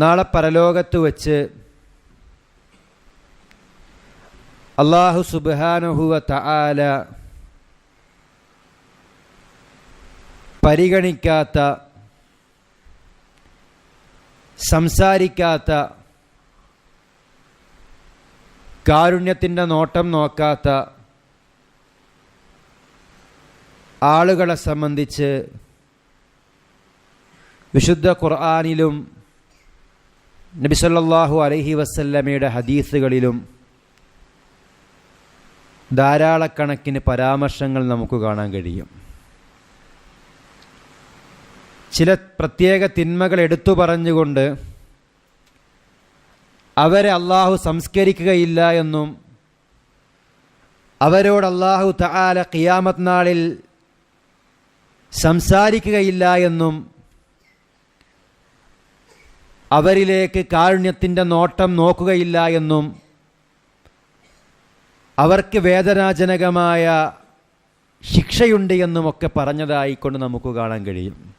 നാളെ പരലോകത്ത് വച്ച് അള്ളാഹു സുബാനുഹുവ തആല പരിഗണിക്കാത്ത സംസാരിക്കാത്ത കാരുണ്യത്തിന്റെ നോട്ടം നോക്കാത്ത ആളുകളെ സംബന്ധിച്ച് വിശുദ്ധ ഖുർആാനിലും നബിസല്ലാഹു അലഹി വസല്ലമയുടെ ഹദീസുകളിലും ധാരാളക്കണക്കിന് പരാമർശങ്ങൾ നമുക്ക് കാണാൻ കഴിയും. ചില പ്രത്യേക തിന്മകൾ എടുത്തു പറഞ്ഞുകൊണ്ട് അവരെ അള്ളാഹു സംസ്കരിക്കുകയില്ല എന്നും അവരോട് അള്ളാഹു തആല ഖിയാമത് നാളിൽ സംസാരിക്കുകയില്ല എന്നും അവരിലേക്ക് കാരുണ്യത്തിന്റെ നോട്ടം നോക്കുകയില്ല എന്നും അവർക്ക് വേദനാജനകമായ ശിക്ഷയുണ്ട് എന്നുമൊക്കെ പറഞ്ഞതായിക്കൊണ്ട് നമുക്ക് കാണാൻ കഴിയും.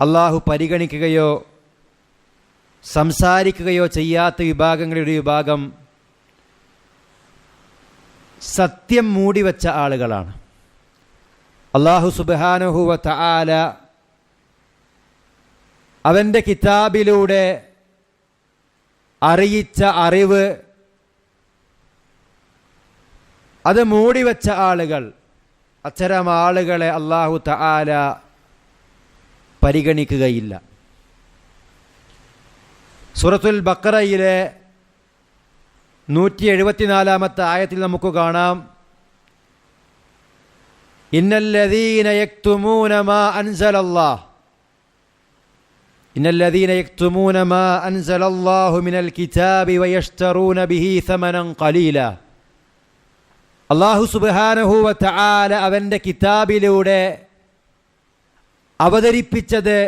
അള്ളാഹു പരിഗണിക്കുകയോ സംസാരിക്കുകയോ ചെയ്യാത്ത വിഭാഗങ്ങളുടെ വിഭാഗം സത്യം മൂടിവെച്ച ആളുകളാണ്. അള്ളാഹു സുബാനുഹുവ തആല അവന്റെ കിതാബിലൂടെ അറിയിച്ച അറിവ് അത് മൂടിവെച്ച ആളുകൾ അത്തരം ആളുകളെ അള്ളാഹു തആല പരിഗണിക്കുകയില്ല. സുറത്തുൽ ബക്കറയിലെ നൂറ്റി എഴുപത്തിനാലാമത്തെ ആയത്തിൽ നമുക്ക് കാണാം. ഇന്നല്ലദീന യക്തുമൂന മാ അൻസലല്ലാഹ്. ഇന്നല്ലദീന ما മാ അൻസലല്ലാഹു മിനൽ കിതാബി ويشترون ബിഹി ثمنا ഖലീല. അള്ളാഹു സുബ്ഹാനഹു വ തആല അവന്റെ കിതാബിലൂടെ അവതരിപ്പിച്ചത്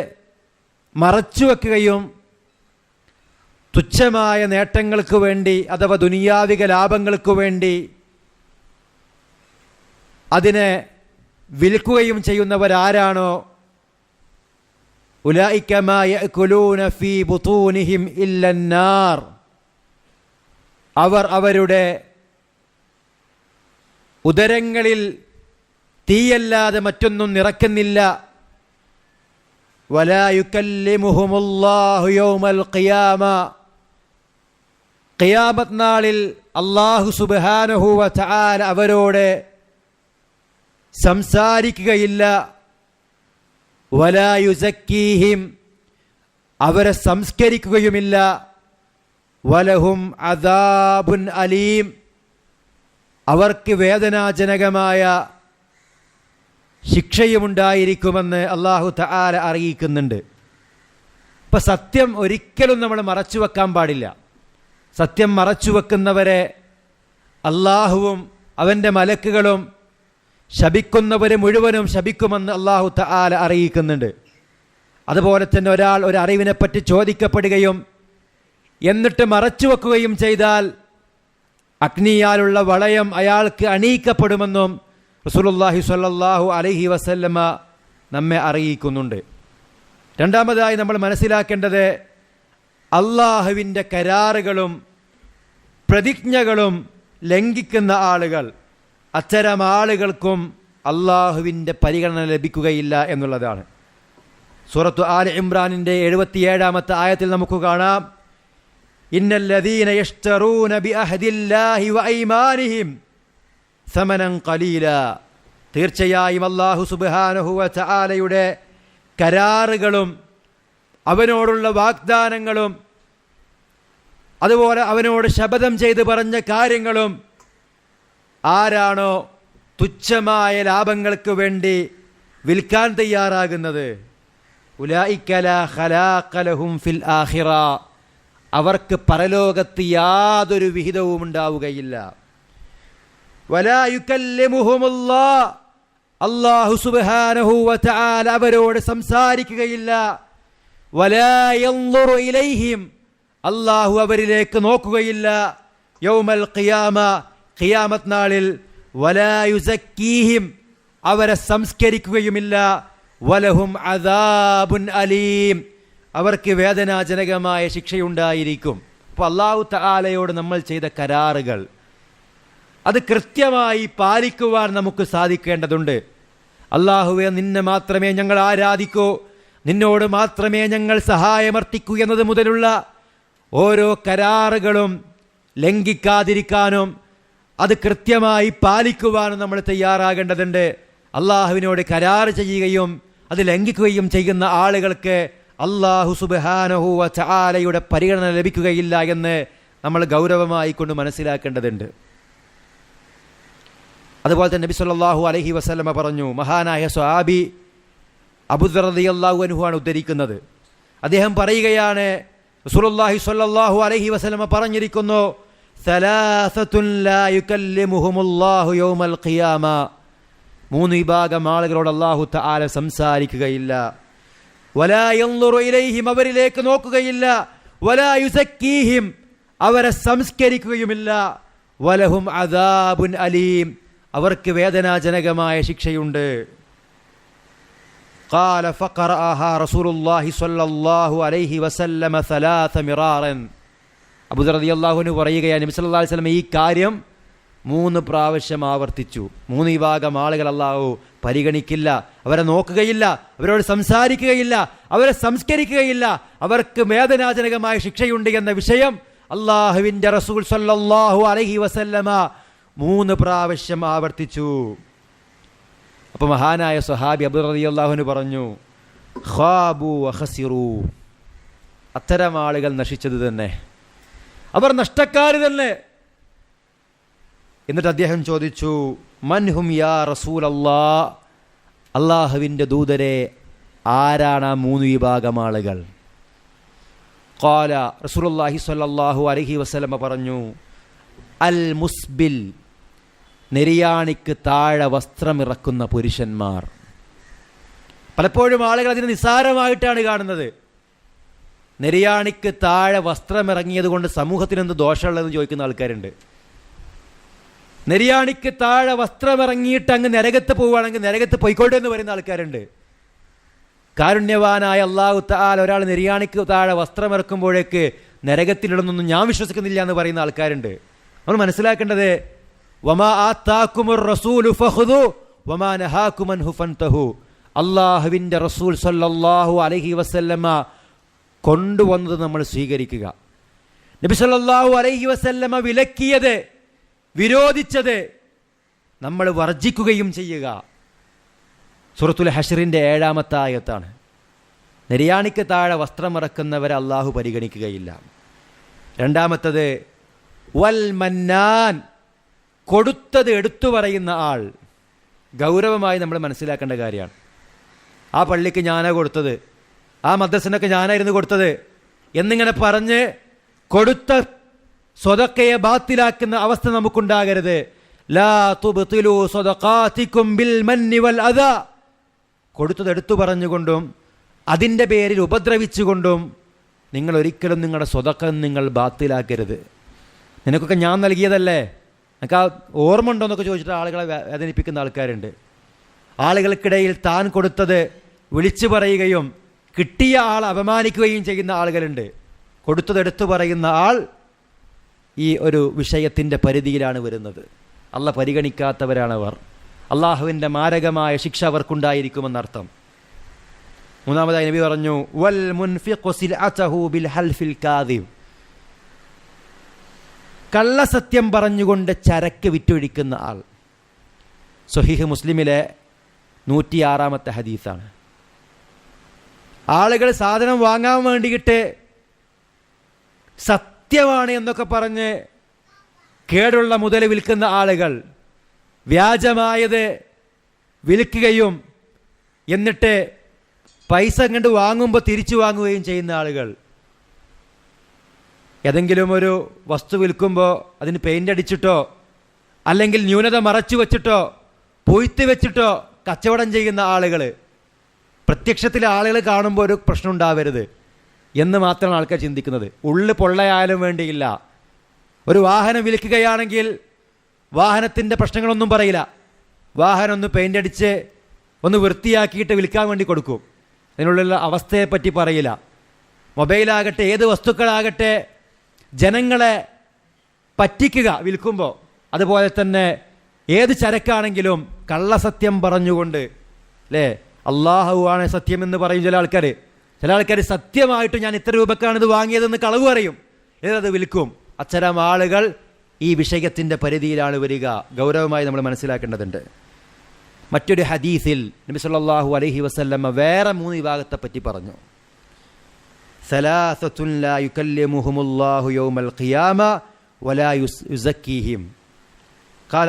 മറച്ചുവെക്കുകയും തുച്ഛമായ നേട്ടങ്ങൾക്ക് വേണ്ടി അഥവാ ദുനിയാവിക ലാഭങ്ങൾക്ക് വേണ്ടി അതിനെ വിൽക്കുകയും ചെയ്യുന്നവരാരാണോ ഫീ ബുതൂനിഹിം ഇല്ലന്നാർ അവർ അവരുടെ ഉദരങ്ങളിൽ തീയല്ലാതെ മറ്റൊന്നും നിറക്കുന്നില്ല വലായുക്കല്ലിമുഹുമുല്ലാഹു യൗമൽ ഖിയാമ. ഖിയാമത്ത് നാളിൽ അള്ളാഹു സുബ്ഹാനഹു തആല അവരോട് സംസാരിക്കുകയില്ല. വലായുസക്കീഹിം അവരെ സംസ്കരിക്കുകയുമില്ല. വലഹും അദാബുൻ അലീം. അവർക്ക് വേദനാജനകമായ ശിക്ഷയുമുണ്ടായിരിക്കുമെന്ന് അള്ളാഹു തആല അറിയിക്കുന്നുണ്ട്. ഇപ്പം സത്യം ഒരിക്കലും നമ്മൾ മറച്ചു വെക്കാൻ പാടില്ല. സത്യം മറച്ചു വെക്കുന്നവരെ അള്ളാഹുവും അവന്റെ മലക്കുകളും ശപിക്കുന്നവരെ മുഴുവനും ശപിക്കുമെന്ന് അള്ളാഹു തആല അറിയിക്കുന്നുണ്ട്. അതുപോലെ തന്നെ ഒരാൾ ഒരു അറിവിനെപ്പറ്റി ചോദിക്കപ്പെടുകയും എന്നിട്ട് മറച്ചു വെക്കുകയും ചെയ്താൽ അഗ്നിയാലുള്ള വളയം അയാൾക്ക് അണിയിക്കപ്പെടുമെന്നും റസൂലുള്ളാഹി സ്വല്ലല്ലാഹു അലൈഹി വസല്ലമ നമ്മെ അറിയിക്കുന്നുണ്ട്. രണ്ടാമതായി നമ്മൾ മനസ്സിലാക്കേണ്ടത് അള്ളാഹുവിന്റെ കരാറുകളും പ്രതിജ്ഞകളും ലംഘിക്കുന്ന ആളുകൾ. അത്തരം ആളുകൾക്കും അള്ളാഹുവിന്റെ പരിഗണന ലഭിക്കുകയില്ല എന്നുള്ളതാണ്. സൂറത്തു ആൽ ഇമ്രാനിന്റെ എഴുപത്തിയേഴാമത്തെ ആയത്തിൽ നമുക്ക് കാണാം. ഇന്നല്ലദീന വഅയ്മാനിഹിം സമനം കലീല തീർച്ചയായും അള്ളാഹു സുബാനഹുവ ചാലയുടെ കരാറുകളും അവനോടുള്ള വാഗ്ദാനങ്ങളും അതുപോലെ അവനോട് ശപഥം ചെയ്ത് പറഞ്ഞ കാര്യങ്ങളും ആരാണോ തുച്ഛമായ ലാഭങ്ങൾക്ക് വേണ്ടി വിൽക്കാൻ തയ്യാറാകുന്നത്? ഫിൽ ആഹിറ അവർക്ക് പരലോകത്ത് യാതൊരു വിഹിതവും ഉണ്ടാവുകയില്ല. അള്ളാഹു സുബാനഹു വതആല അവരോട് സംസാരിക്കുകയില്ല. ഇലൈഹിം. അള്ളാഹു അവരിലേക്ക് നോക്കുകയില്ല. യൗമൽ ഖിയാമ ഖിയാമത്ത് നാളിൽ വലായുസക്കീഹിം അവരെ സംസ്കരിക്കുകയുമില്ല. വലഹും അദാബുൻ അലീം അവർക്ക് വേദനാജനകമായ ശിക്ഷയുണ്ടായിരിക്കും. അപ്പോൾ അള്ളാഹു തആലയോട് നമ്മൾ ചെയ്ത കരാറുകൾ. അത് കൃത്യമായി പാലിക്കുവാൻ നമുക്ക് സാധിക്കേണ്ടതുണ്ട്. അള്ളാഹുവെ നിന്നെ മാത്രമേ ഞങ്ങൾ ആരാധിക്കൂ. നിന്നോട് മാത്രമേ ഞങ്ങൾ സഹായമർത്ഥിക്കൂ എന്നത് മുതലുള്ള ഓരോ കരാറുകളും ലംഘിക്കാതിരിക്കാനും അത് കൃത്യമായി പാലിക്കുവാനും നമ്മൾ തയ്യാറാകേണ്ടതുണ്ട്. അള്ളാഹുവിനോട് കരാർ ചെയ്യുകയും അത് ലംഘിക്കുകയും ചെയ്യുന്ന ആളുകൾക്ക് അള്ളാഹു സുബാനഹുവ ചാലയുടെ പരിഗണന ലഭിക്കുകയില്ല എന്ന് നമ്മൾ ഗൗരവമായി കൊണ്ട് മനസ്സിലാക്കേണ്ടതുണ്ട്. അതുപോലെ തന്നെ നബി അലൈഹി വസല്ലമ പറഞ്ഞു മഹാനായ സ്വഹാബി അബുദർദി അള്ളാഹു അനുഹുവാണ് ഉദ്ധരിക്കുന്നത്. അദ്ദേഹം പറയുകയാണ് സുലല്ലാഹി സല്ലാഹു അലഹി വസ്ലമ പറഞ്ഞിരിക്കുന്നു സലാസത്തുൻ ലാ യുകല്ലിമുഹുമുല്ലാഹു യൗമൽ ഖിയാമ മൂന്ന് വിഭാഗം ആളുകളോട് അള്ളാഹു തആല സംസാരിക്കുകയില്ല വലാ യൻളുറു ഇലൈഹിം അവരിലേക്ക് നോക്കുകയില്ല വലാ യുസക്കീഹിം അവരെ സംസ്കരിക്കുകയുമില്ല വലഹും അദാബുൻ അലീം അവർക്ക് വേദനാജനകമായ ശിക്ഷയുണ്ട് قال فقرأها رسول الله صلى الله عليه وسلم ثلاث مرارا അബൂദർ അള്ളാഹുവിന് പറയുകയാണ് നബി സല്ലല്ലാഹു അലൈഹി വസല്ലം ഈ കാര്യം മൂന്ന് പ്രാവശ്യം ആവർത്തിച്ചു. മൂന്ന് വിഭാഗം ആളുകൾ അള്ളാഹു പരിഗണിക്കില്ല. അവരെ നോക്കുകയില്ല അവരോട് സംസാരിക്കുകയില്ല അവരെ സംസ്കരിക്കുകയില്ല. അവർക്ക് വേദനാജനകമായ ശിക്ഷയുണ്ട് എന്ന വിഷയം അള്ളാഹുവിന്റെ റസൂൽ സല്ലാഹു അലഹി വസല്ലമ മൂന്ന് പ്രാവശ്യം ആവർത്തിച്ചു. അപ്പൊ മഹാനായ സ്വഹാബി അലി അള്ളാഹുവിന് പറഞ്ഞു ഖാബു അഹസിറു അത്തരം ആളുകൾ നശിച്ചത് തന്നെ. അവർ നഷ്ടക്കാർ തന്നെ. എന്നിട്ട് അദ്ദേഹം ചോദിച്ചു മൻഹും യാ റസൂൽ അല്ലാ അള്ളാഹുവിന്റെ ദൂതരെ ആരാണ് ആ മൂന്ന് വിഭാഗം ആളുകൾ? ഖാല റസൂലുള്ളാഹി സ്വല്ലല്ലാഹു അലഹി വസ്ലമ പറഞ്ഞു അൽ മുസ്ബിൽ നെരിയാണിക്ക് താഴെ വസ്ത്രമിറക്കുന്ന പുരുഷന്മാർ. പലപ്പോഴും ആളുകൾ അതിനെ നിസ്സാരമായിട്ടാണ് കാണുന്നത്. നെരിയാണിക്ക് താഴെ വസ്ത്രമിറങ്ങിയത് കൊണ്ട് സമൂഹത്തിന് എന്ത് ദോഷമുള്ളതെന്ന് ചോദിക്കുന്ന ആൾക്കാരുണ്ട്. നിര്യാണിക്ക് താഴെ വസ്ത്രമിറങ്ങിയിട്ട് അങ്ങ് നരകത്ത് പോവുകയാണെങ്കിൽ നരകത്ത് പോയിക്കോട്ടെ എന്ന് പറയുന്ന ആൾക്കാരുണ്ട്. കാരുണ്യവാനായ അള്ളാഹു താൽ ഒരാൾ നിര്യാണിക്ക് താഴെ വസ്ത്രമിറക്കുമ്പോഴേക്ക് നരകത്തിലിടുന്നൊന്നും ഞാൻ വിശ്വസിക്കുന്നില്ല എന്ന് പറയുന്ന ആൾക്കാരുണ്ട്. നമ്മൾ മനസ്സിലാക്കേണ്ടത് വമാ ആത്താക്കുമുർ റസൂലു ഫഖ്ദു വമാ ഹുഫൻ തഹു അള്ളാഹുവിന്റെ റസൂൽ സല്ലല്ലാഹു അലഹി വസല്ലമ കൊണ്ടുവന്നത് നമ്മൾ സ്വീകരിക്കുക. നബി സല്ലാഹു അലൈഹി വസല്ലമ വിലക്കിയത് വിരോധിച്ചത് നമ്മൾ വർജിക്കുകയും ചെയ്യുക. സുറത്തുൽ ഹഷറിന്റെ ഏഴാമത്തെ ആയത്താണ്. നിര്യാണിക്ക് താഴെ വസ്ത്രമിറക്കുന്നവരെ അള്ളാഹു പരിഗണിക്കുകയില്ല. രണ്ടാമത്തത് വൽ മന്നാൻ കൊടുത്തത് എടുത്തു പറയുന്ന ആൾ. ഗൗരവമായി നമ്മൾ മനസ്സിലാക്കേണ്ട കാര്യമാണ്. ആ പള്ളിക്ക് ഞാനാ കൊടുത്തത്. ആ മദ്രസിനൊക്കെ ഞാനായിരുന്നു കൊടുത്തത്. എന്നിങ്ങനെ പറഞ്ഞ് കൊടുത്ത സ്വതക്കയെ ബാത്തിലാക്കുന്ന അവസ്ഥ നമുക്കുണ്ടാകരുത്. കൊടുത്തത് എടുത്തു പറഞ്ഞുകൊണ്ടും അതിന്റെ പേരിൽ ഉപദ്രവിച്ചുകൊണ്ടും നിങ്ങൾ ഒരിക്കലും നിങ്ങളുടെ സ്വതക്കം നിങ്ങൾ ബാത്തിലാക്കരുത്. നിനക്കൊക്കെ ഞാൻ നൽകിയതല്ലേ? നിനക്ക് ആ ഓർമ്മ ഉണ്ടോ എന്നൊക്കെ ചോദിച്ചിട്ട് ആളുകളെ വേദനിപ്പിക്കുന്ന ആൾക്കാരുണ്ട്. ആളുകൾക്കിടയിൽ താൻ കൊടുത്തത് വിളിച്ചു പറയുകയും കിട്ടിയ ആൾ അപമാനിക്കുകയും ചെയ്യുന്ന ആളുകളുണ്ട്. കൊടുത്തതെടുത്തു പറയുന്ന ആൾ ഈ ഒരു വിഷയത്തിന്റെ പരിധിയിലാണ് വരുന്നത്. അല്ല പരിഗണിക്കാത്തവരാണവർ. അള്ളാഹുവിന്റെ മാരകമായ ശിക്ഷ അവർക്കുണ്ടായിരിക്കുമെന്നർത്ഥം. മൂന്നാമതായി നബി പറഞ്ഞു വൽ ബിൽ ഹൽഫിൽ കാദിബ്. കള്ളസത്യം പറഞ്ഞുകൊണ്ട് ചരക്ക് വിറ്റൊഴിക്കുന്ന ആൾ. സൊഹീഹ് മുസ്ലിമിലെ നൂറ്റിയാറാമത്തെ ഹദീസാണ്. ആളുകൾ സാധനം വാങ്ങാൻ വേണ്ടിയിട്ട് സത്യമാണ് എന്നൊക്കെ പറഞ്ഞ് കേടുള്ള മുതൽ വിൽക്കുന്ന ആളുകൾ വ്യാജമായത് വിൽക്കുകയും എന്നിട്ട് പൈസ കണ്ട് വാങ്ങുമ്പോൾ തിരിച്ചു വാങ്ങുകയും ചെയ്യുന്ന ആളുകൾ. ഏതെങ്കിലും ഒരു വസ്തു വിൽക്കുമ്പോൾ അതിന് പെയിന്റ് അടിച്ചിട്ടോ അല്ലെങ്കിൽ ന്യൂനത മറച്ചു വെച്ചിട്ടോ പൊയ്ത്ത് വെച്ചിട്ടോ കച്ചവടം ചെയ്യുന്ന ആളുകൾ പ്രത്യക്ഷത്തിൽ ആളുകൾ കാണുമ്പോൾ ഒരു പ്രശ്നം ഉണ്ടാവരുത് എന്ന് മാത്രമാണ് ആൾക്കാർ ചിന്തിക്കുന്നത്. ഉള്ളു പൊള്ളയായാലും വേണ്ടിയില്ല. ഒരു വാഹനം വിൽക്കുകയാണെങ്കിൽ വാഹനത്തിന്റെ പ്രശ്നങ്ങളൊന്നും പറയില്ല. വാഹനം ഒന്ന് പെയിന്റ് അടിച്ച് ഒന്ന് വൃത്തിയാക്കിയിട്ട് വിൽക്കാൻ വേണ്ടി കൊടുക്കും. അതിനുള്ള അവസ്ഥയെപ്പറ്റി പറയില്ല. മൊബൈലാകട്ടെ ഏത് വസ്തുക്കളാകട്ടെ ജനങ്ങളെ പറ്റിക്കുക വിൽക്കുമ്പോൾ അതുപോലെ തന്നെ ഏത് ചരക്കാണെങ്കിലും കള്ളസത്യം പറഞ്ഞുകൊണ്ട് അല്ലേ? അള്ളാഹുവാണ് സത്യം എന്ന് പറയും ചില ആൾക്കാർ ചില ആൾക്കാർ സത്യമായിട്ട് ഞാൻ ഇത്ര രൂപക്കാണ് ഇത് വാങ്ങിയതെന്ന് കളവ് പറയും. ഏതത് വിൽക്കും. അച്ചരം ആളുകൾ ഈ വിഷയത്തിന്റെ പരിധിയിലാണ് വരിക. ഗൗരവമായി നമ്മൾ മനസ്സിലാക്കേണ്ടതുണ്ട്. മറ്റൊരു ഹദീസിൽ നബി സല്ലല്ലാഹു അലൈഹി വസ്ല്ലമ്മ വേറെ മൂന്ന് വിഭാഗത്തെ പറ്റി പറഞ്ഞു.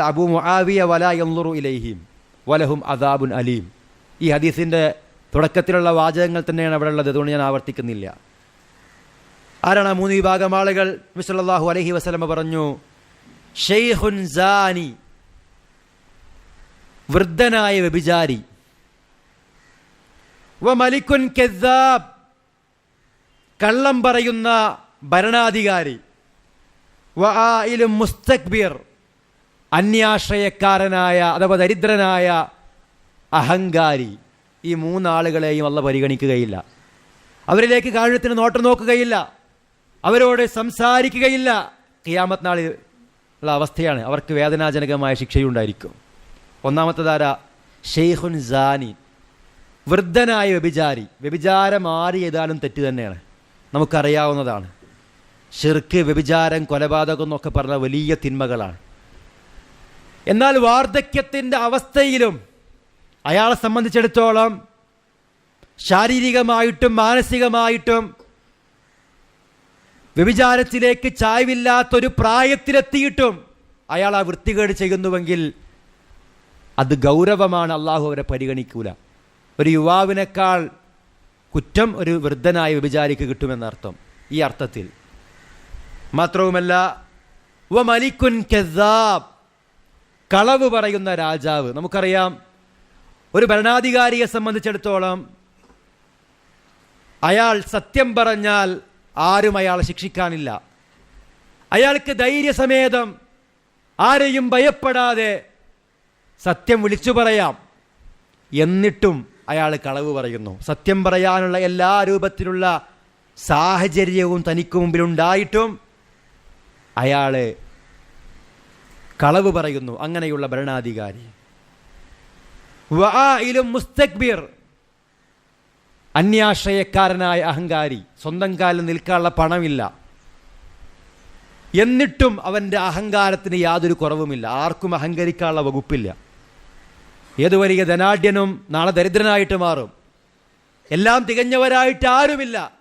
അബൂ മുആവിയ വലാ ഇലൈഹിം. വലഹും അദാബുൻ അലീം. ഈ ഹദീസിന്റെ തുടക്കത്തിലുള്ള വാചകങ്ങൾ തന്നെയാണ് അവിടെ ഉള്ളത്. അതുകൊണ്ട് ഞാൻ ആവർത്തിക്കുന്നില്ല. ആരാണ് ആ മൂന്ന് വിഭാഗം ആളുകൾ? മിസ്ലാഹു അലഹി വസ്ലമ പറഞ്ഞു ഷെയ്ഹുൻ സാനി വൃദ്ധനായ വ്യഭിചാരി. വ മലിക്കുൻ കെസാബ് കള്ളം പറയുന്ന ഭരണാധികാരി. വ ആയിലും മുസ്തക്ബിർ അന്യാശ്രയക്കാരനായ അഥവാ ദരിദ്രനായ അഹങ്കാരി ഈ മൂന്നാളുകളെയും അല്ല പരിഗണിക്കുകയില്ല. അവരിലേക്ക് കാഴ്ചത്തിന് നോട്ടം നോക്കുകയില്ല. അവരോട് സംസാരിക്കുകയില്ല. കിയാമത്ത് നാളിൽ ഉള്ള അവസ്ഥയാണ്. അവർക്ക് വേദനാജനകമായ ശിക്ഷയുണ്ടായിരിക്കും. ഒന്നാമത്തെ ധാര ഷെയ്ഖുൻ ജാനി വൃദ്ധനായ വ്യഭിചാരി. വ്യഭിചാരം ആര് ചെയ്താലും തെറ്റ് തന്നെയാണ്. നമുക്കറിയാവുന്നതാണ്. ഷിർക്ക് വ്യഭിചാരം കൊലപാതകം എന്നൊക്കെ പറഞ്ഞ വലിയ തിന്മകളാണ്. എന്നാൽ വാർദ്ധക്യത്തിന്റെ അവസ്ഥയിലും അയാളെ സംബന്ധിച്ചിടത്തോളം ശാരീരികമായിട്ടും മാനസികമായിട്ടും വ്യഭിചാരത്തിലേക്ക് ചായ്വില്ലാത്തൊരു പ്രായത്തിലെത്തിയിട്ടും അയാൾ ആ വൃത്തികേട് ചെയ്യുന്നുവെങ്കിൽ അത് ഗൗരവമാണ് അള്ളാഹു അവരെ പരിഗണിക്കൂല. ഒരു യുവാവിനേക്കാൾ കുറ്റം ഒരു വൃദ്ധനായ വ്യഭിചാരിക്ക് കിട്ടുമെന്നർത്ഥം ഈ അർത്ഥത്തിൽ. മാത്രവുമല്ല വ മലിക്കുൻ കളവ് പറയുന്ന രാജാവ്. നമുക്കറിയാം ഒരു ഭരണാധികാരിയെ സംബന്ധിച്ചിടത്തോളം അയാൾ സത്യം പറഞ്ഞാൽ ആരും അയാളെ ശിക്ഷിക്കാനില്ല. അയാൾക്ക് ധൈര്യസമേതം ആരെയും ഭയപ്പെടാതെ സത്യം വിളിച്ചു പറയാം. എന്നിട്ടും അയാൾ കളവ് പറയുന്നു. സത്യം പറയാനുള്ള എല്ലാ രൂപത്തിലുള്ള സാഹചര്യവും തനിക്ക് മുമ്പിലുണ്ടായിട്ടും അയാൾ കളവ് പറയുന്നു. അങ്ങനെയുള്ള ഭരണാധികാരി. വആയിലും മുസ്തക്ബീർ. അന്യാശ്രയക്കാരനായ അഹങ്കാരി സ്വന്തം കാലിൽ നിൽക്കാനുള്ള പണമില്ല. എന്നിട്ടും അവന്റെ അഹങ്കാരത്തിന് യാതൊരു കുറവുമില്ല. ആർക്കും അഹങ്കരിക്കാനുള്ള വകുപ്പില്ല. ഏതു വലിയ ധനാഢ്യനും നാളെ ദരിദ്രനായിട്ട് മാറും. എല്ലാം തികഞ്ഞവരായിട്ട് ആരുമില്ല.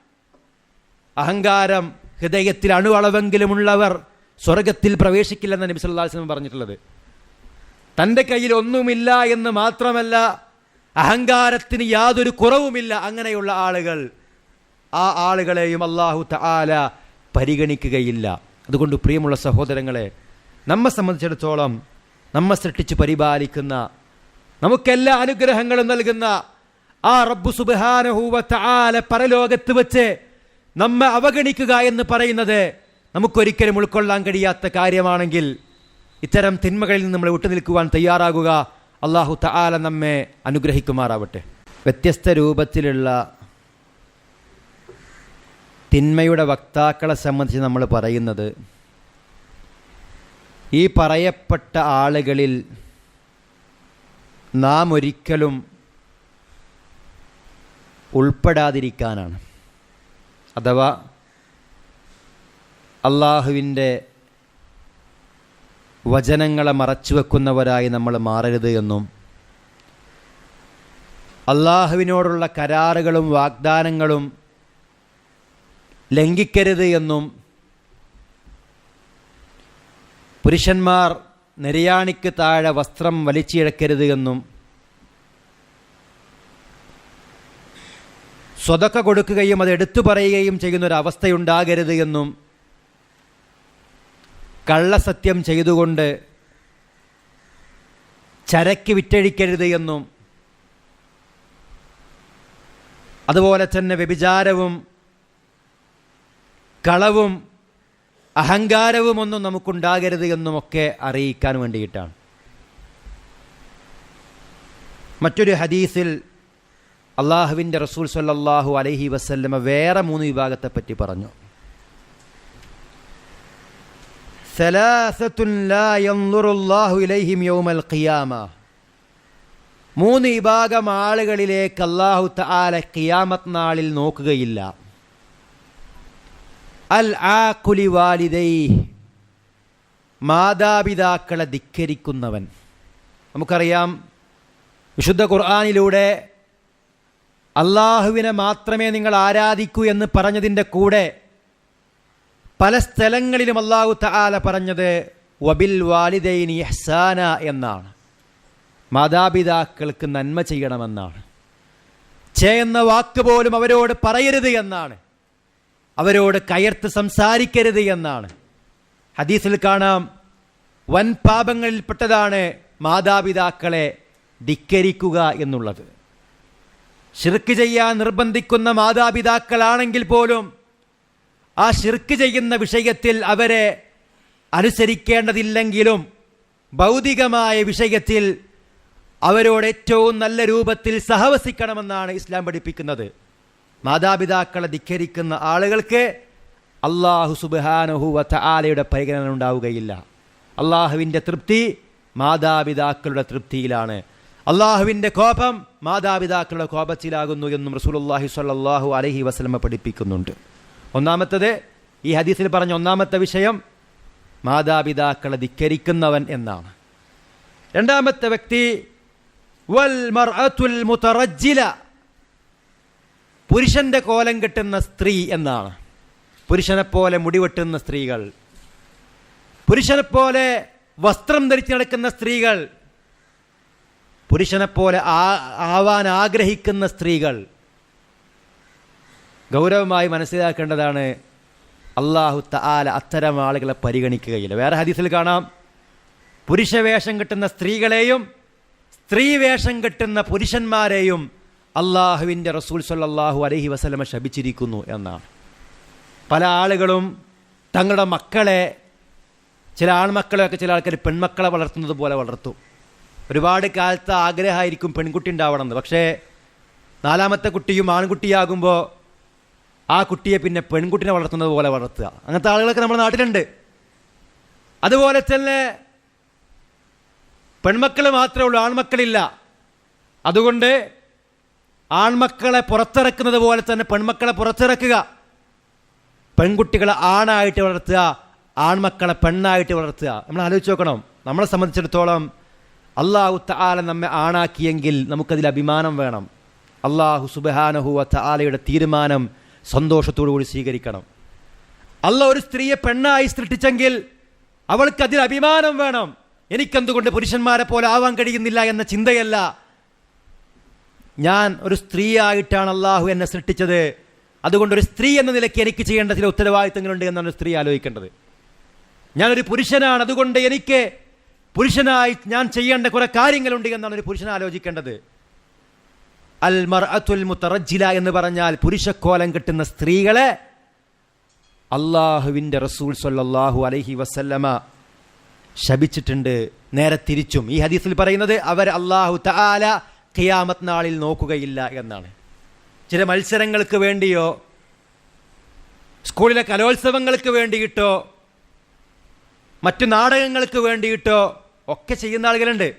അഹങ്കാരം ഹൃദയത്തിൽ അണുവളവെങ്കിലുമുള്ളവർ സ്വർഗത്തിൽ പ്രവേശിക്കില്ലെന്ന് നബി സല്ലല്ലാഹു അലൈഹി വസല്ലം പറഞ്ഞിട്ടുള്ളത്. തന്റെ കയ്യിൽ ഒന്നുമില്ല എന്ന് മാത്രമല്ല അഹങ്കാരത്തിന് യാതൊരു കുറവുമില്ല അങ്ങനെയുള്ള ആളുകൾ. ആ ആളുകളെയും അള്ളാഹു തആല പരിഗണിക്കുകയില്ല. അതുകൊണ്ട് പ്രിയമുള്ള സഹോദരങ്ങളെ നമ്മെ സംബന്ധിച്ചിടത്തോളം നമ്മെ സൃഷ്ടിച്ച് പരിപാലിക്കുന്ന നമുക്കെല്ലാ അനുഗ്രഹങ്ങളും നൽകുന്ന ആ റബ്ബു സുബാനഹൂവ തആല പരലോകത്ത് വെച്ച് നമ്മെ അവഗണിക്കുക എന്ന് പറയുന്നത് നമുക്കൊരിക്കലും ഉൾക്കൊള്ളാൻ കഴിയാത്ത കാര്യമാണെങ്കിൽ ഇത്തരം തിന്മകളിൽ നിന്ന് നമ്മളെ വിട്ടുനിൽക്കുവാൻ തയ്യാറാകുക അള്ളാഹു തആല നമ്മെ അനുഗ്രഹിക്കുമാറാവട്ടെ. വ്യത്യസ്ത രൂപത്തിലുള്ള തിന്മയുടെ വക്താക്കളെ സംബന്ധിച്ച് നമ്മൾ പറയുന്നത് ഈ പറയപ്പെട്ട ആളുകളിൽ നാം ഒരിക്കലും ഉൾപ്പെടാതിരിക്കാനാണ്. അഥവാ അള്ളാഹുവിന്റെ വചനങ്ങളെ മറച്ചു വെക്കുന്നവരായി നമ്മൾ മാറരുത് എന്നും അള്ളാഹുവിനോടുള്ള കരാറുകളും വാഗ്ദാനങ്ങളും ലംഘിക്കരുത് എന്നും പുരുഷന്മാർ നിര്യാണിക്ക് താഴെ വസ്ത്രം വലിച്ചിഴക്കരുത് എന്നും സ്വതക്ക കൊടുക്കുകയും അത് എടുത്തു പറയുകയും ചെയ്യുന്നൊരവസ്ഥയുണ്ടാകരുത് എന്നും കള്ളസത്യം ചെയ്തുകൊണ്ട് ചരക്ക് വിറ്റഴിക്കരുത് എന്നും അതുപോലെ തന്നെ വ്യഭിചാരവും കളവും അഹങ്കാരവും ഒന്നും നമുക്കുണ്ടാകരുത് എന്നുമൊക്കെ അറിയിക്കാൻ വേണ്ടിയിട്ടാണ്. മറ്റൊരു ഹദീസിൽ അള്ളാഹുവിന്റെ റസൂൽ സല്ലാഹു അലഹി വസല്ലമ വേറെ മൂന്ന് വിഭാഗത്തെപ്പറ്റി പറഞ്ഞു. മൂന്ന് വിഭാഗം ആളുകളിലേക്ക് അള്ളാഹു താല ഖിയാമത്ത് നാളിൽ നോക്കുകയില്ല. അൽ ആക്കുലി വാലിദൈ മാതാപിതാക്കളെ ധിക്കരിക്കുന്നവൻ. നമുക്കറിയാം വിശുദ്ധ ഖുർആാനിലൂടെ അള്ളാഹുവിനെ മാത്രമേ നിങ്ങൾ ആരാധിക്കൂ എന്ന് പറഞ്ഞതിന്റെ കൂടെ പല സ്ഥലങ്ങളിലും അള്ളാഹു തആല പറഞ്ഞത് വബിൽ വാലിദൈനി ഇഹ്സാന എന്നാണ്. മാതാപിതാക്കൾക്ക് നന്മ ചെയ്യണമെന്നാണ്. ചേ എന്ന വാക്ക് പോലും അവരോട് പറയരുത് എന്നാണ്. അവരോട് കയർത്ത് സംസാരിക്കരുത് എന്നാണ്. ഹദീസിൽ കാണാം വൻ പാപങ്ങളിൽപ്പെട്ടതാണ് മാതാപിതാക്കളെ ധിക്കരിക്കുക എന്നുള്ളത്. ഷിർക്ക് ചെയ്യാൻ നിർബന്ധിക്കുന്ന മാതാപിതാക്കളാണെങ്കിൽ പോലും ആ ഷിർക്ക് ചെയ്യുന്ന വിഷയത്തിൽ അവരെ അനുസരിക്കേണ്ടതില്ലെങ്കിലും ഭൗതികമായ വിഷയത്തിൽ അവരോട് ഏറ്റവും നല്ല രൂപത്തിൽ സഹവസിക്കണമെന്നാണ് ഇസ്ലാം പഠിപ്പിക്കുന്നത്. മാതാപിതാക്കളെ ധിക്കരിക്കുന്ന ആളുകൾക്ക് അള്ളാഹു സുബാനുഹുവ ആലയുടെ പരിഗണന ഉണ്ടാവുകയില്ല. അള്ളാഹുവിന്റെ തൃപ്തി മാതാപിതാക്കളുടെ തൃപ്തിയിലാണ്. അള്ളാഹുവിന്റെ കോപം മാതാപിതാക്കളുടെ കോപത്തിലാകുന്നു എന്നും റസൂലുള്ളാഹി സ്വല്ലല്ലാഹു അലഹി വസ്ലമ പഠിപ്പിക്കുന്നുണ്ട്. ഒന്നാമത്തത് ഈ ഹദീസിൽ പറഞ്ഞ ഒന്നാമത്തെ വിഷയം മാതാപിതാക്കളെ ധിക്കരിക്കുന്നവൻ എന്നാണ്. രണ്ടാമത്തെ വ്യക്തി വൽ മർഅത്തുൽ മുതറജ്ജില പുരുഷന്റെ കോലം കെട്ടുന്ന സ്ത്രീ എന്നാണ്. പുരുഷനെപ്പോലെ മുടിവെട്ടുന്ന സ്ത്രീകൾ പുരുഷനെപ്പോലെ വസ്ത്രം ധരിച്ച് നടക്കുന്ന സ്ത്രീകൾ പുരുഷനെപ്പോലെ ആ- ആവാൻ ആഗ്രഹിക്കുന്ന സ്ത്രീകൾ ഗൗരവമായി മനസ്സിലാക്കേണ്ടതാണ് അള്ളാഹു തആല അത്തരം ആളുകളെ പരിഗണിക്കുകയില്ല. വേറെ ഹദീസിൽ കാണാം. പുരുഷവേഷം കിട്ടുന്ന സ്ത്രീകളെയും സ്ത്രീ വേഷം കെട്ടുന്ന പുരുഷന്മാരെയും അള്ളാഹുവിന്റെ റസൂൽ സല്ലാഹു അലഹി വസലമ ശപിച്ചിരിക്കുന്നു എന്നാണ്. പല ആളുകളും തങ്ങളുടെ മക്കളെ ചില ആൺമക്കളെയൊക്കെ ചില ആൾക്കാർ പെൺമക്കളെ വളർത്തുന്നത് പോലെ വളർത്തും. ഒരുപാട് കാലത്ത് ആഗ്രഹമായിരിക്കും പെൺകുട്ടി ഉണ്ടാവണമെന്ന്. പക്ഷേ നാലാമത്തെ കുട്ടിയും ആൺകുട്ടിയാകുമ്പോൾ ആ കുട്ടിയെ പിന്നെ പെൺകുട്ടിനെ വളർത്തുന്നത് പോലെ വളർത്തുക. അങ്ങനത്തെ ആളുകളൊക്കെ നമ്മുടെ നാട്ടിലുണ്ട്. അതുപോലെ തന്നെ പെൺമക്കൾ മാത്രമേ ഉള്ളൂ ആൺമക്കളില്ല. അതുകൊണ്ട് ആൺമക്കളെ പുറത്തിറക്കുന്നത് പോലെ തന്നെ പെൺമക്കളെ പുറത്തിറക്കുക. പെൺകുട്ടികളെ ആണായിട്ട് വളർത്തുക ആൺമക്കളെ പെണ്ണായിട്ട് വളർത്തുക. നമ്മൾ ആലോചിച്ച് നോക്കണം. നമ്മളെ സംബന്ധിച്ചിടത്തോളം അള്ളാഹു താല നമ്മെ ആണാക്കിയെങ്കിൽ നമുക്കതിൽ അഭിമാനം വേണം. അള്ളാഹു സുബഹാനഹുവ തആലയുടെ തീരുമാനം സന്തോഷത്തോടു കൂടി സ്വീകരിക്കണം. അല്ല ഒരു സ്ത്രീയെ പെണ്ണായി സൃഷ്ടിച്ചെങ്കിൽ അവൾക്ക് അതിൽ അഭിമാനം വേണം. എനിക്കെന്തുകൊണ്ട് പുരുഷന്മാരെ പോലെ ആവാൻ കഴിയുന്നില്ല എന്ന ചിന്തയല്ല. ഞാൻ ഒരു സ്ത്രീയായിട്ടാണ് അള്ളാഹു എന്നെ സൃഷ്ടിച്ചത്. അതുകൊണ്ട് ഒരു സ്ത്രീ എന്ന നിലയ്ക്ക് എനിക്ക് ചെയ്യേണ്ട ചില ഉത്തരവാദിത്തങ്ങളുണ്ട് എന്നാണ് ഒരു സ്ത്രീ ആലോചിക്കേണ്ടത്. ഞാനൊരു പുരുഷനാണ് അതുകൊണ്ട് എനിക്ക് പുരുഷനായി ഞാൻ ചെയ്യേണ്ട കുറെ കാര്യങ്ങളുണ്ട് എന്നാണ് ഒരു പുരുഷൻ ആലോചിക്കേണ്ടത്. അൽ മർഅത്തുൽ മുത്തറജ്ജില എന്ന് പറഞ്ഞാൽ പുരുഷക്കോലം കിട്ടുന്ന സ്ത്രീകളെ അള്ളാഹുവിന്റെ റസൂൽ സൊല്ലാഹു അലഹി വസല്ലമ ശപിച്ചിട്ടുണ്ട്. നേരെ തിരിച്ചും. ഈ ഹദീസിൽ പറയുന്നത് അവർ അള്ളാഹു തആല ഖിയാമത് നാളിൽ നോക്കുകയില്ല എന്നാണ്. ചില മത്സരങ്ങൾക്ക് വേണ്ടിയോ സ്കൂളിലെ കലോത്സവങ്ങൾക്ക് വേണ്ടിയിട്ടോ മറ്റു നാടകങ്ങൾക്ക് വേണ്ടിയിട്ടോ ഒക്കെ ചെയ്യുന്ന ആളുകളുണ്ട്.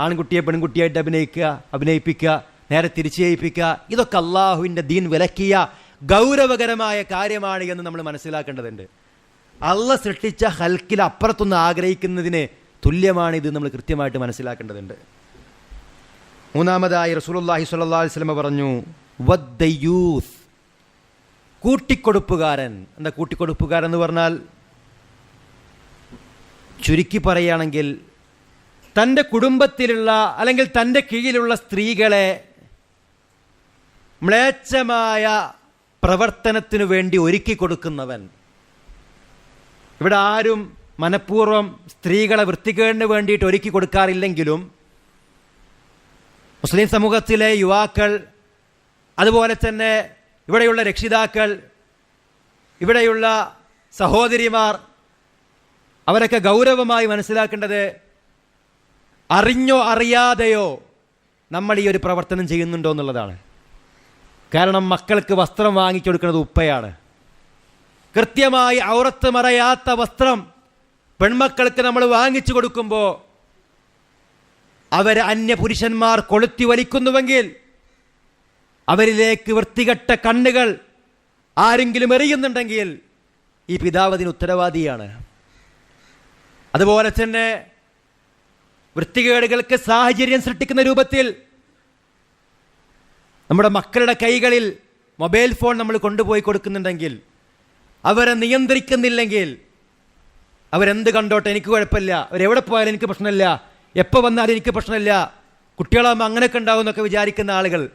ആൺകുട്ടിയെ പെൺകുട്ടിയായിട്ട് അഭിനയിക്കുക അഭിനയിപ്പിക്കുക നേരെ തിരിച്ചു ചെയ്യിപ്പിക്കുക ഇതൊക്കെ അള്ളാഹുവിന്റെ ദീൻ വിലക്കിയ ഗൗരവകരമായ കാര്യമാണ് എന്ന് നമ്മൾ മനസ്സിലാക്കേണ്ടതുണ്ട്. അള്ള സൃഷ്ടിച്ച ഹൽക്കിൽ അപ്പുറത്തൊന്ന് ആഗ്രഹിക്കുന്നതിന് തുല്യമാണ് ഇത് നമ്മൾ കൃത്യമായിട്ട് മനസ്സിലാക്കേണ്ടതുണ്ട്. മൂന്നാമതായി റസൂലുള്ളാഹി സ്വല്ലല്ലാഹി അലൈഹി വസല്ലമ പറഞ്ഞു വദ്യൂസ് കൂട്ടിക്കൊടുപ്പുകാരൻ. എന്താ കൂട്ടിക്കൊടുപ്പുകാരൻ എന്ന് പറഞ്ഞാൽ? ചുരുക്കി പറയുകയാണെങ്കിൽ തന്റെ കുടുംബത്തിലുള്ള അല്ലെങ്കിൽ തന്റെ കീഴിലുള്ള സ്ത്രീകളെ മ്ലേച്ഛമായ പ്രവർത്തനത്തിനു വേണ്ടി ഒരുക്കി കൊടുക്കുന്നവൻ. ഇവിടെ ആരും മനഃപൂർവം സ്ത്രീകളെ വൃത്തികേടിന് വേണ്ടിയിട്ട് ഒരുക്കി കൊടുക്കാറില്ലെങ്കിലും മുസ്ലിം സമൂഹത്തിലെ യുവാക്കൾ അതുപോലെ തന്നെ ഇവിടെയുള്ള രക്ഷിതാക്കൾ ഇവിടെയുള്ള സഹോദരിമാർ അവരൊക്കെ ഗൗരവമായി മനസ്സിലാക്കേണ്ടത് അറിഞ്ഞോ അറിയാതെയോ നമ്മൾ ഈ ഒരു പ്രവർത്തനം ചെയ്യുന്നുണ്ടോ എന്നുള്ളതാണ്. കാരണം മക്കൾക്ക് വസ്ത്രം വാങ്ങിക്കൊടുക്കുന്നത് ഉപ്പയാണ്. കൃത്യമായി ഔറത്ത് മറയാത്ത വസ്ത്രം പെൺമക്കൾക്ക് നമ്മൾ വാങ്ങിച്ചു കൊടുക്കുമ്പോൾ അവരെ അന്യ പുരുഷന്മാർ കൊളുത്തി വലിക്കുന്നുവെങ്കിൽ അവരിലേക്ക് വൃത്തികെട്ട കണ്ണുകൾ ആരെങ്കിലും എറിയുന്നുണ്ടെങ്കിൽ ഈ പിതാവ് അതിന് ഉത്തരവാദിയാണ്. അതുപോലെ തന്നെ വൃത്തികേടുകൾക്ക് സാഹചര്യം സൃഷ്ടിക്കുന്ന രൂപത്തിൽ നമ്മുടെ മക്കളുടെ കൈകളിൽ മൊബൈൽ ഫോൺ നമ്മൾ കൊണ്ടുപോയി കൊടുക്കുന്നുണ്ടെങ്കിൽ അവരെ നിയന്ത്രിക്കുന്നില്ലെങ്കിൽ അവരെന്ത് കണ്ടോട്ടെ എനിക്ക് കുഴപ്പമില്ല. അവരെവിടെ പോയാലും എനിക്ക് പ്രശ്നമില്ല. എപ്പോൾ വന്നാലും എനിക്ക് പ്രശ്നമില്ല. കുട്ടികളാകുമ്പോൾ അങ്ങനെയൊക്കെ ഉണ്ടാവും എന്നൊക്കെ വിചാരിക്കുന്ന ആളുകൾ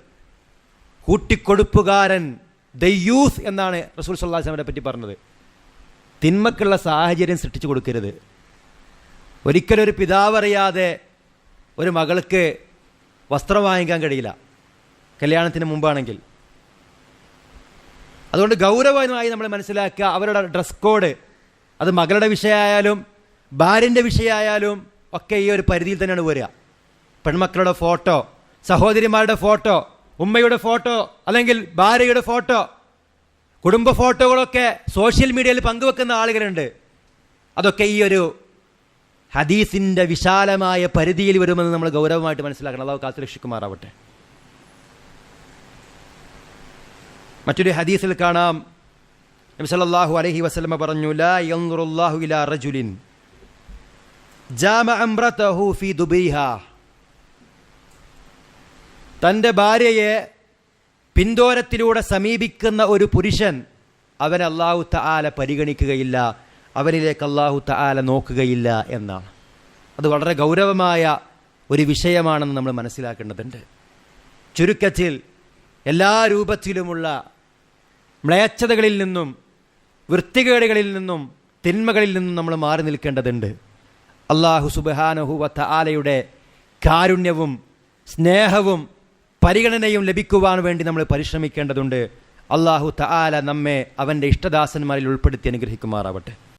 കൂട്ടിക്കൊടുപ്പുകാരൻ ദ യൂസ് എന്നാണ് റസൂൽ സല്ലാസ്ലമിനെ പറ്റി പറഞ്ഞത്. തിന്മക്കുള്ള സാഹചര്യം സൃഷ്ടിച്ചു കൊടുക്കരുത്. ഒരിക്കലും ഒരു പിതാവ് അറിയാതെ ഒരു മകൾക്ക് വസ്ത്രം വാങ്ങിക്കാൻ കഴിയില്ല. കല്യാണത്തിന് മുമ്പാണെങ്കിൽ. അതുകൊണ്ട് ഗൗരവമായി നമ്മൾ മനസ്സിലാക്കുക അവരുടെ ഡ്രസ് കോഡ്. അത് മകളുടെ വിഷയമായാലും ഭാര്യന്റെ വിഷയമായാലും ഒക്കെ ഈ ഒരു പരിധിയിൽ തന്നെയാണ് വരിക. പെൺമക്കളുടെ ഫോട്ടോ സഹോദരിമാരുടെ ഫോട്ടോ ഉമ്മയുടെ ഫോട്ടോ അല്ലെങ്കിൽ ഭാര്യയുടെ ഫോട്ടോ. കുടുംബ ഫോട്ടോകളൊക്കെ സോഷ്യൽ മീഡിയയിൽ പങ്കുവെക്കുന്ന ആളുകളുണ്ട്. അതൊക്കെ ഈ ഒരു ഹദീസിന്റെ വിശാലമായ പരിധിയിൽ വരുമെന്ന് നമ്മൾ ഗൗരവമായിട്ട് മനസ്സിലാക്കണം. അള്ളാഹു കാത്തുരക്ഷിക്കുമാറാവട്ടെ. മറ്റൊരു ഹദീസിൽ കാണാം. നബി അലഹി വസ്ലമ പറഞ്ഞു ലാ ഇലാ റജുലിൻ തന്റെ ഭാര്യയെ പിന്തോരത്തിലൂടെ സമീപിക്കുന്ന ഒരു പുരുഷൻ അവൻ അള്ളാഹു തആല പരിഗണിക്കുകയില്ല അവനിലേക്ക് അള്ളാഹു തആല നോക്കുകയില്ല എന്നാണ്. അത് വളരെ ഗൗരവമായ ഒരു വിഷയമാണെന്ന് നമ്മൾ മനസ്സിലാക്കേണ്ടതുണ്ട്. ചുരുക്കത്തിൽ എല്ലാ രൂപത്തിലുമുള്ള മ്ലേച്ഛതകളിൽ നിന്നും വൃത്തികേടുകളിൽ നിന്നും തിന്മകളിൽ നിന്നും നമ്മൾ മാറി നിൽക്കേണ്ടതുണ്ട്. അള്ളാഹു സുബാനഹുവത്ത ആലയുടെ കാരുണ്യവും സ്നേഹവും പരിഗണനയും ലഭിക്കുവാൻ വേണ്ടി നമ്മൾ പരിശ്രമിക്കേണ്ടതുണ്ട്. അള്ളാഹു തആല നമ്മെ അവന്റെ ഇഷ്ടദാസന്മാരിൽ ഉൾപ്പെടുത്തി അനുഗ്രഹിക്കുമാറാവട്ടെ.